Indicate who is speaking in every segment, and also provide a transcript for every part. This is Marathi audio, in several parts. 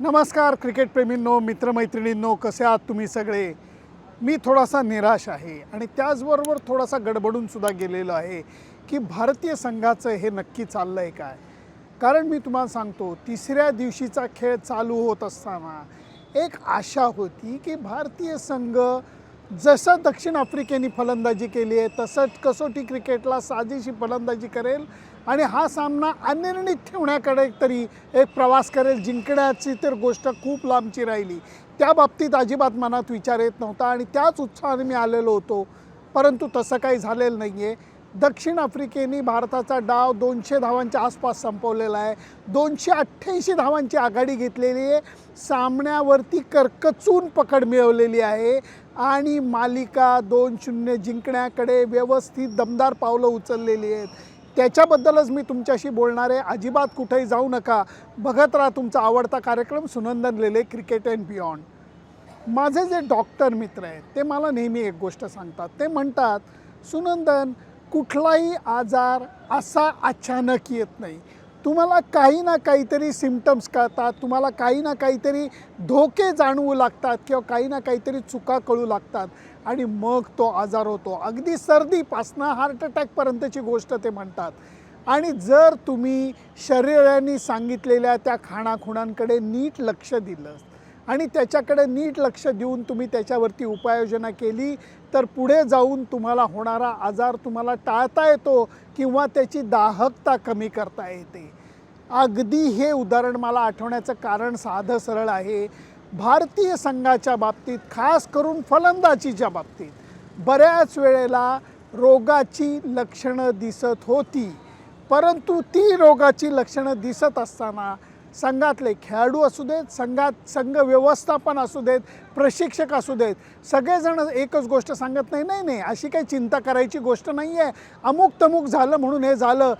Speaker 1: नमस्कार क्रिकेटप्रेमींनो मित्रमैत्रिणींनो कसे आहात तुम्ही सगळे? मी थोडासा निराश आहे आणि त्याचबरोबर थोडासा गडबडूनसुद्धा गेलेलो आहे की भारतीय संघाचं हे नक्की चाललं आहे काय? कारण मी तुम्हाला सांगतो तिसऱ्या दिवशीचा खेळ चालू होत असताना एक आशा होती की भारतीय संघ जसं दक्षिण आफ्रिकेने फलंदाजी केली आहे तसंच कसोटी क्रिकेटला साजेशी फलंदाजी करेल. आणि हा सामना अनिर्णित ठेवण्याकडे तरी एक प्रवास करेल जिंकण्याची तर गोष्ट खूप लांबची राहिली. त्या बाबतीत अजिबात मनात विचार येत नव्हता आणि त्याच उत्साहाने मी आलेलो होतो. परंतु तसं काही झालेलं नाही आहे दक्षिण आफ्रिकेने भारताचा डाव दोनशे धावांच्या आसपास संपवलेला आहे. दोनशे अठ्ठ्याऐंशी धावांची आघाडी घेतलेली आहे. सामन्यावरती करकचून पकड मिळवलेली आहे. आणि मालिका दोन शून्य जिंकण्याकडे व्यवस्थित दमदार पावलं उचललेली आहेत. त्याच्याबद्दलच मी तुमच्याशी बोलणार आहे. अजिबात कुठेही जाऊ नका. बघत राहा तुमचा आवडता कार्यक्रम Sunandan Lele cricket and beyond. माझे जे डॉक्टर मित्र आहेत ते मला नेहमी एक गोष्ट सांगतात. ते म्हणतात सुनंदन कुठलाही आजार असा अचानक येत नाही. तुम्हाला काही ना काहीतरी सिमटम्स कळतात तुम्हाला काही ना काहीतरी धोके जाणवू लागतात किंवा काही ना काहीतरी चुका कळू लागतात. आणि मग तो आजार होतो. अगदी सर्दीपासनं हार्ट अटॅकपर्यंतची गोष्ट ते म्हणतात. आणि जर तुम्ही शरीराने सांगितलेल्या त्या खाणाखुणांकडे नीट लक्ष दिलं आणि त्याच्याकडे नीट लक्ष देऊन तुम्ही त्याच्यावरती उपाययोजना केली तर पुढे जाऊन तुम्हाला होणारा आजार तुम्हाला टाळता येतो किंवा त्याची दाहकता कमी करता येते. अगदी हे उदाहरण मला आठवण्याचं कारण साधं सरळ आहे. भारतीय संघाच्या बाबतीत खास करून फलंदाजीच्या बाबतीत बऱ्याच वेळेला रोगाची लक्षणं दिसत होती. परंतु ती रोगाची लक्षणं दिसत असताना संघातले खेळाडू असू देत संघात संघ व्यवस्थापन असू देत प्रशिक्षक असू देत सगळेजण एकच गोष्ट सांगत नाही नाही नाही अशी काही चिंता करायची गोष्ट नाही आहे अमुक तमुक झालं म्हणून हे झालं.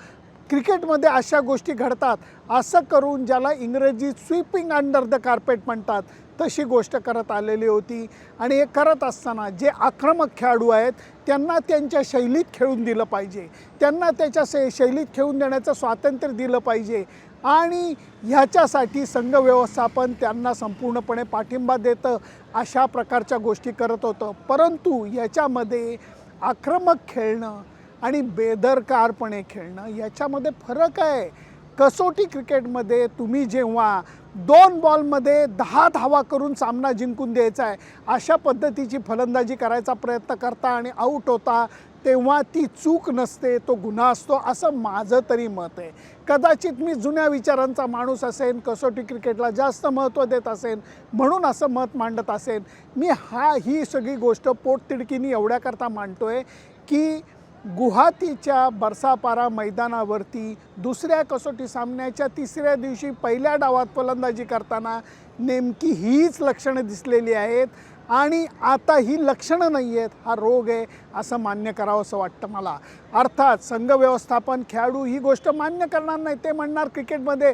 Speaker 1: क्रिकेटमध्ये अशा गोष्टी घडतात. असं करून ज्याला इंग्रजीत स्वीपिंग अंडर द कार्पेट म्हणतात तशी गोष्ट करत आलेली होती. आणि हे करत असताना जे आक्रमक खेळाडू आहेत त्यांना त्यांच्या शैलीत खेळून दिलं पाहिजे. त्यांना त्याच्या शै शैलीत खेळून देण्याचं स्वातंत्र्य दिलं पाहिजे. आणि ह्याच्यासाठी संघ व्यवस्थापन त्यांना संपूर्णपणे पाठिंबा देतं अशा प्रकारच्या गोष्टी करत होतं. परंतु याच्यामध्ये आक्रमक खेळणं आणि बेदरकारपणे खेळणं याच्यामध्ये फरक आहे. कसोटी क्रिकेटमध्ये तुम्ही जेव्हा दोन बॉलमध्ये दहा धावा करून सामना जिंकून द्यायचा आहे अशा पद्धतीची फलंदाजी करायचा प्रयत्न करता आणि आऊट होता तेव्हा ती चूक नसते तो गुन्हा असतो असं माझं तरी मत आहे. कदाचित मी जुन्या विचारांचा माणूस असेन कसोटी क्रिकेटला जास्त महत्त्व देत असेन म्हणून असं मत मांडत असेन मी हा ही सगळी गोष्ट पोटतिडकीनी एवढ्याकरता मांडतो आहे की गुवाहाटीच्या बरसापारा मैदानावरती दुसऱ्या कसोटी सामन्याच्या तिसऱ्या दिवशी पहिल्या डावात फलंदाजी करताना नेमकी हीच लक्षणं दिसलेली आहेत. आणि आता ही लक्षणं नाही आहेत. हा रोग आहे असं मान्य करावं असं वाटतं मला. अर्थात संघ व्यवस्थापन खेळाडू ही गोष्ट मान्य करणार नाही ते म्हणणार क्रिकेटमध्ये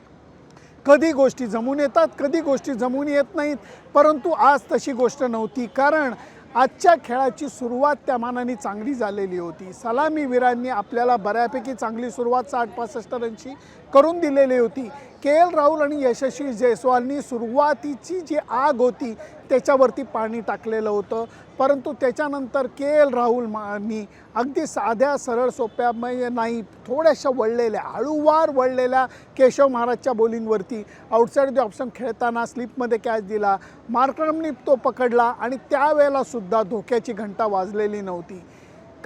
Speaker 1: कधी गोष्टी जमून येतात कधी गोष्टी जमून येत नाहीत. परंतु आज तशी गोष्ट नव्हती कारण आजच्या खेळाची सुरुवात त्या मानाने चांगली झालेली होती. सलामीवीरांनी आपल्याला बऱ्यापैकी चांगली सुरुवात साठ पासष्ट रनची करून दिलेली होती. के एल राहुल आणि यशस्वी जयस्वालनी सुरुवातीची जी आग होती त्याच्यावरती पाणी टाकलेलं होतं. परंतु त्याच्यानंतर के एल राहुल मानी अगदी साध्या सरळ सोप्या म्हणजे नाही थोड्याशा वळलेल्या हळूवार वळलेल्या केशव महाराजच्या बॉलिंगवरती आउटसाईड द ऑप्शन खेळताना स्लिपमध्ये कॅच दिला. मार्क्रमनी तो पकडला आणि त्यावेळेलासुद्धा धोक्याची घंटा वाजलेली नव्हती.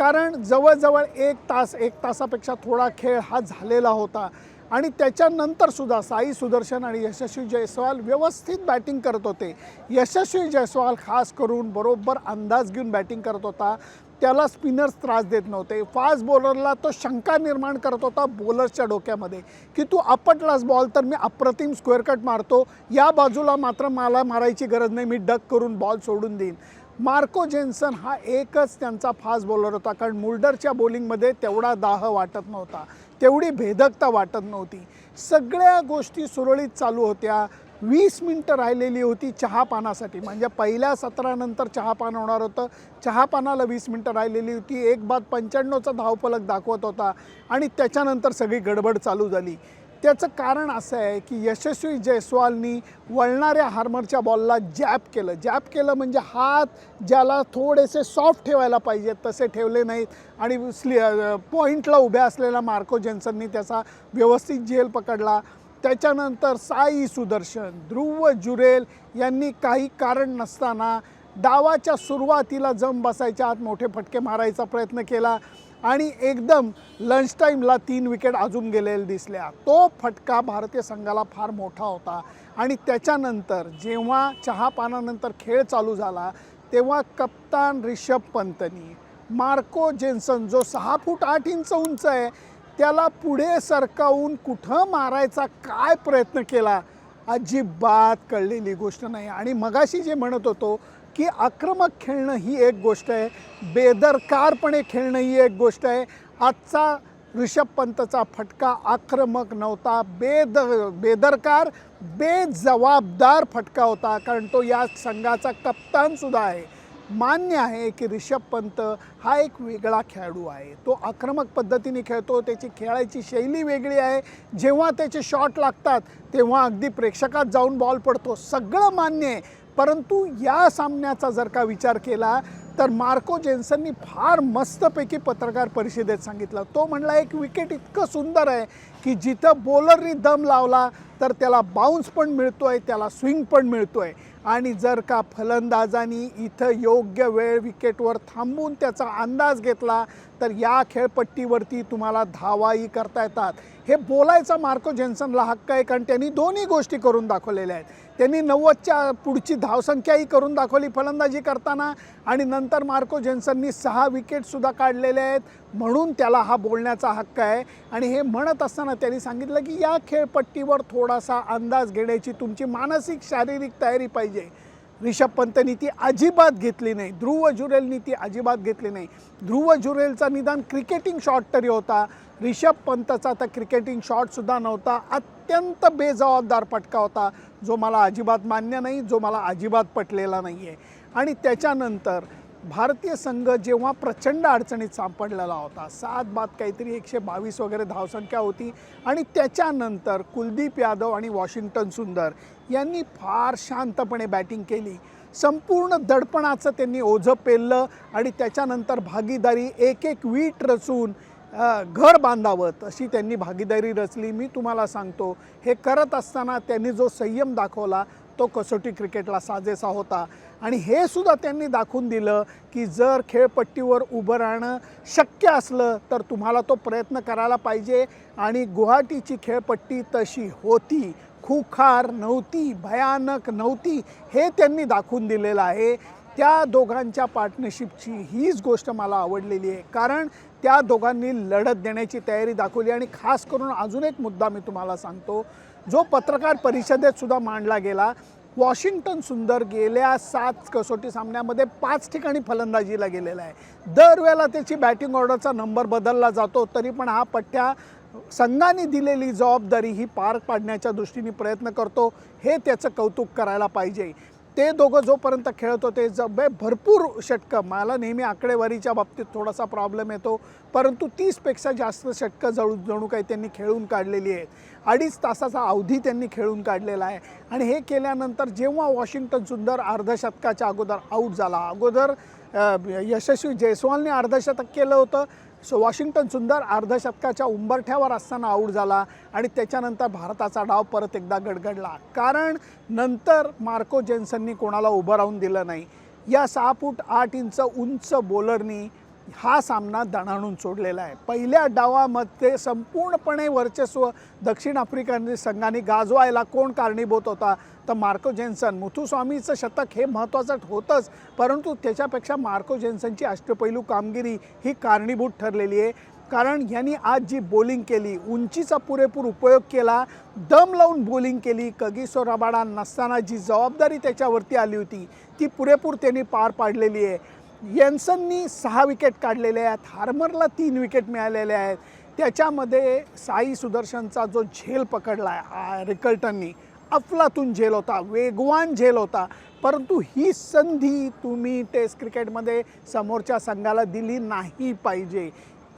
Speaker 1: कारण जवळजवळ एक तास एक तासापेक्षा थोडा खेळ हा झालेला होता. आणि त्याच्यानंतर सुद्धा साई सुदर्शन आणि यशस्वी जयस्वाल व्यवस्थित बॅटिंग करत होते. यशस्वी जयस्वाल खास करून बरोबर अंदाज घेऊन बॅटिंग करत होता. त्याला स्पिनर्स त्रास देत नव्हते. फास्ट बॉलरला तो शंका निर्माण करत होता बॉलर्सच्या डोक्यामध्ये. की तू आपटलास बॉल तर मी अप्रतिम स्क्वेअर कट मारतो. या बाजूला मात्र मला मारायची गरज नाही. मी डक करून बॉल सोडून देईन. मार्को जेन्सन हा एकच त्यांचा फास्ट बॉलर होता. कारण मुल्डरच्या बॉलिंगमध्ये तेवढा दाह वाटत नव्हता. तेवढी भेदकता वाटत नव्हती. सगळ्या गोष्टी सुरळीत चालू होत्या. वीस मिनटं राहिलेली होती चहापानासाठी. म्हणजे पहिल्या सत्रानंतर चहापान होणार होतं. चहापानाला वीस मिनटं राहिलेली होती. एक बाद पंच्याण्णवचा धावफलक दाखवत होता. आणि त्याच्यानंतर सगळी गडबड चालू झाली. त्याचं कारण असं आहे की यशस्वी जयस्वालनी वळणाऱ्या हार्मरच्या बॉलला जॅप केलं. जॅप केलं म्हणजे हात ज्याला थोडेसे सॉफ्ट ठेवायला पाहिजेत तसे ठेवले नाहीत. आणि स्ली पॉईंटला उभ्या असलेल्या मार्को जेन्सननी त्याचा व्यवस्थित झेल पकडला. त्याच्यानंतर साई सुदर्शन ध्रुव जुरेल यांनी काही कारण नसताना डावाच्या सुरुवातीला जम बसायच्या आत मोठे फटके मारायचा प्रयत्न केला. आणि एकदम लंच टाईमला तीन विकेट अजून गेलेल्या दिसल्या. तो फटका भारतीय संघाला फार मोठा होता. आणि त्याच्यानंतर जेव्हा चहापानानंतर खेळ चालू झाला तेव्हा कप्तान रिषभ पंतनी मार्को जेन्सन जो सहा फूट आठ इंच उंच आहे त्याला पुढे सरकावून कुठं मारायचा काय प्रयत्न केला? अजिबात कळलेली गोष्ट नाही. आणि मगाशी जे म्हणत होतो की आक्रमक खेळणं ही एक गोष्ट आहे. बेदरकारपणे खेळणं ही एक गोष्ट आहे. आजचा ऋषभ पंतचा फटका आक्रमक नव्हता. बेद बेदरकार बेजबाबदार फटका होता. कारण तो या संघाचा कप्तानसुद्धा आहे. मान्य आहे की ऋषभ पंत हा एक वेगळा खेळाडू आहे. तो आक्रमक पद्धतीने खेळतो. त्याची खेळायची शैली वेगळी आहे. जेव्हा त्याचे शॉट लागतात तेव्हा अगदी प्रेक्षकात जाऊन बॉल पडतो. सगळं मान्य आहे. परंतु या सामन्याचा जर का विचार केला तर मार्को जेन्सननी फार मस्तपैकी पत्रकार परिषदेत सांगितलं. तो म्हणला एक विकेट इतकं सुंदर आहे की जिथं बॉलरनी दम लावला तर त्याला बाउन्स पण मिळतो आहे त्याला स्विंग पण मिळतो आहे आणि जर का फलंदाजांनी इथं योग्य वेळ विकेटवर थांबून त्याचा अंदाज घेतला तर या खेळपट्टीवरती तुम्हाला धावाही करता येतात. हे बोलायचा मार्को जेन्सनला हक्क आहे कारण त्यांनी दोन्ही गोष्टी करून दाखवलेल्या आहेत. त्यांनी नव्वदच्या पुढची धावसंख्याही करून दाखवली फलंदाजी करताना आणि नंतर मार्को जेन्सननी सहा विकेटसुद्धा काढलेले आहेत. म्हणून त्याला हा बोलण्याचा हक्क आहे. आणि हे म्हणत असताना त्यांनी सांगितलं की या खेळपट्टीवर थोडासा अंदाज घेण्याची तुमची मानसिक शारीरिक तयारी पाहिजे. रिषभ पंतनी ती अजिबात घेतली नाही. ध्रुव जुरेलनी ती अजिबात घेतली नाही. ध्रुव जुरेलचा निदान क्रिकेटिंग शॉट तरी होता. रिषभ पंतचा तर क्रिकेटिंग शॉटसुद्धा नव्हता. अत्यंत बेजबाबदार पटका होता जो मला अजिबात मान्य नाही जो मला अजिबात पटलेला नाही आहे आणि त्याच्यानंतर भारतीय संघ जेव्हा प्रचंड अडचणीत सापडलेला होता सात बाद काहीतरी एकशे बावीस वगैरे धावसंख्या होती आणि त्याच्यानंतर कुलदीप यादव आणि वॉशिंग्टन सुंदर यांनी फार शांतपणे बॅटिंग केली. संपूर्ण दडपणाचं त्यांनी ओझं पेललं आणि त्याच्यानंतर भागीदारी एक एक वीट रचून घर बांधावं तशी त्यांनी भागीदारी रचली. मी तुम्हाला सांगतो हे करत असताना त्यांनी जो संयम दाखवला तो कसोटी क्रिकेटला साजेसा होता. आणि हे सुद्धा त्यांनी दाखवून दिलं की जर खेळपट्टीवर उभं राहणं शक्य असलं तर तुम्हाला तो प्रयत्न करायला पाहिजे. आणि गुवाहाटीची खेळपट्टी तशी होती. खुखार नव्हती भयानक नव्हती हे त्यांनी दाखवून दिलेलं आहे. त्या दोघांच्या पार्टनरशिपची हीच गोष्ट मला आवडलेली आहे. कारण त्या दोघांनी लढत देण्याची तयारी दाखवली. आणि खास करून अजून एक मुद्दा मी तुम्हाला सांगतो. जो पत्रकार परिषदेत सुद्धा मांडला गेला वॉशिंग्टन सुंदर गेल्या सात कसोटी सामन्यामध्ये पाच ठिकाणी फलंदाजीला गेलेला आहे. दरवेळेला त्याची बॅटिंग ऑर्डरचा नंबर बदलला जातो तरी पण हा पठ्ठ्या संघाने दिलेली जबाबदारी ही पार पाडण्याच्या दृष्टीने प्रयत्न करतो हे त्याचं कौतुक करायला पाहिजे. ते दोघं जोपर्यंत खेळत होते ज भरपूर षटकं. मला नेहमी आकडेवारीच्या बाबतीत थोडासा प्रॉब्लेम येतो. परंतु तीसपेक्षा जास्त षटकं जळू जणू काही त्यांनी खेळून काढलेली आहेत. अडीच तासाचा अवधी त्यांनी खेळून काढलेला आहे. आणि हे केल्यानंतर जेव्हा वॉशिंग्टन सुंदर अर्धशतकाच्या अगोदर आऊट झाला. अगोदर यशस्वी जयस्वालने अर्धशतक केलं होतं. सो वॉशिंग्टन सुंदर अर्धशतकाच्या उंबरठ्यावर असताना आऊट झाला आणि त्याच्यानंतर भारताचा डाव परत एकदा गडगडला. कारण नंतर मार्को जेन्सननी कोणाला उभं राहून दिलं नाही. या सहा फूट आठ इंच उंच बॉलरनी हा सामना दणाणून सोडलेला आहे. पहिल्या डावामध्ये संपूर्णपणे वर्चस्व दक्षिण आफ्रिका संघाने गाजवायला कोण कारणीभूत होता? तर मार्को जेन्सन. मुथुस्वामीचं शतक हे महत्त्वाचं होतंच परंतु त्याच्यापेक्षा मार्को जेन्सनची अष्टपैलू कामगिरी ही कारणीभूत ठरलेली आहे. कारण यांनी आज जी बॉलिंग केली उंचीचा पुरेपूर उपयोग केला दम लावून बॉलिंग केली कगिसो रबाडा नसताना जी जबाबदारी त्याच्यावरती आली होती ती पुरेपूर त्यांनी पार पाडलेली आहे. येन्सननी सहा विकेट काढलेले आहेत. हार्मरला तीन विकेट मिळालेले आहेत. त्याच्यामध्ये साई सुदर्शनचा जो झेल पकडला आहे रिकल्टननी अफलातून झेल होता वेगवान झेल होता. परंतु ही संधी तुम्ही टेस्ट क्रिकेटमध्ये समोरच्या संघाला दिली नाही पाहिजे.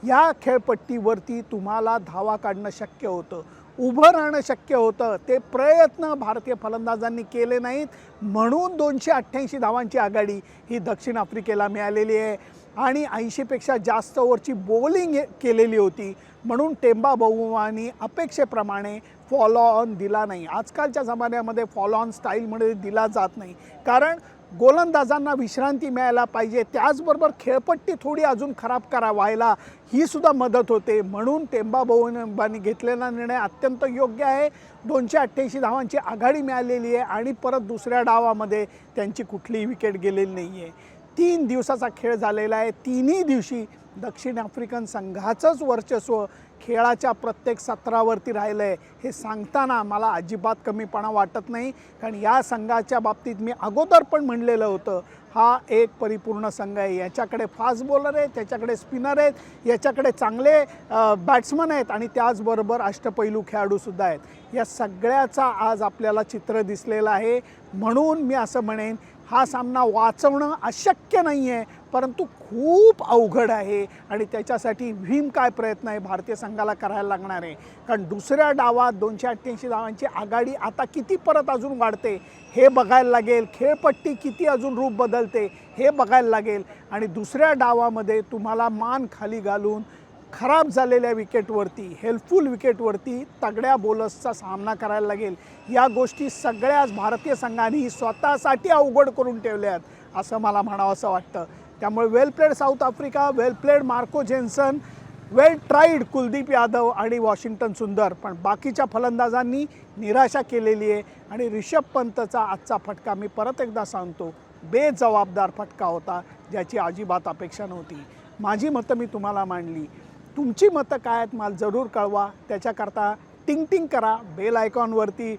Speaker 1: या खेळपट्टीवरती तुम्हाला धावा काढणं शक्य होतं. उभं राहणं शक्य होतं. ते प्रयत्न भारतीय फलंदाजांनी केले नाहीत. म्हणून दोनशे अठ्ठ्याऐंशी धावांची आघाडी ही दक्षिण आफ्रिकेला मिळालेली आहे. आणि ऐंशीपेक्षा जास्त ओव्हरची बॉलिंग केलेली होती. म्हणून टेंबा बहुमानी अपेक्षेप्रमाणे फॉलो ऑन दिला नाही. आजकालच्या जमान्यामध्ये फॉलो ऑन स्टाईलमध्ये दिला जात नाही. कारण गोलंदाजांना विश्रांती मिळायला पाहिजे. त्याचबरोबर खेळपट्टी थोडी अजून खराब करा व्हायला ही सुद्धा मदत होते. म्हणून टेंबा घेतलेला निर्णय अत्यंत योग्य आहे. दोनशे अठ्ठ्याऐंशी धावांची आघाडी मिळालेली आहे आणि परत दुसऱ्या डावामध्ये त्यांची कुठलीही विकेट गेलेली नाही आहे तीन दिवसाचा खेळ झालेला आहे. तिन्ही दिवशी दक्षिण आफ्रिकन संघाचंच वर्चस्व खेळाच्या प्रत्येक सत्रावरती राहिलं आहे हे सांगताना मला अजिबात कमीपणा वाटत नाही. कारण या संघाच्या बाबतीत मी अगोदर पण म्हणलेलं होतं हा एक परिपूर्ण संघ आहे. याच्याकडे फास्ट बॉलर आहेत त्याच्याकडे स्पिनर आहेत याच्याकडे चांगले बॅट्समन आहेत आणि त्याचबरोबर अष्टपैलू खेळाडूसुद्धा आहेत. या सगळ्याचा आज आपल्याला चित्र दिसलेलं आहे. म्हणून मी असं म्हणेन हा सामना वाचवणं अशक्य नाही आहे परंतु खूप अवघड आहे आणि त्याच्यासाठी भीम काय प्रयत्न आहे भारतीय संघाला करायला लागणार आहे? कारण दुसऱ्या डावात दोनशे अठ्ठ्याऐंशी धावांची आघाडी आता किती परत अजून वाढते हे बघायला लागेल. खेळपट्टी किती अजून रूप बदलते हे बघायला लागेल. आणि दुसऱ्या डावामध्ये तुम्हाला मान खाली घालून खराब झालेल्या विकेटवरती हेल्पफुल विकेटवरती तगड्या बॉलर्सचा सामना करायला लागेल. या गोष्टी सगळ्याच भारतीय संघाने स्वतःसाठी अवघड करून ठेवल्या आहेत असं मला म्हणावं असं वाटतं. त्यामुळे well played South Africa well played Marco Jansen well tried Kuldeep Yadav आणि वॉशिंग्टन सुंदर. पण बाकीच्या फलंदाजांनी निराशा केलेली आहे आणि रिषभ पंतचा आजचा फटका मी परत एकदा सांगतो बेजबाबदार फटका होता ज्याची अजिबात अपेक्षा नव्हती. माझी मतं मी तुम्हाला मांडली. तुमची मतं काय आहेत मला जरूर कळवा. त्याच्याकरता टिंग टिंग करा बेल आयकॉनवरती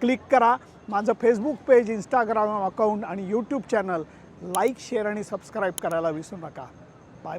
Speaker 1: क्लिक करा. माझं फेसबुक पेज इंस्टाग्राम अकाउंट आणि यूट्यूब चॅनल लाईक शेअर आणि सबस्क्राईब करायला विसरू नका. Bye bye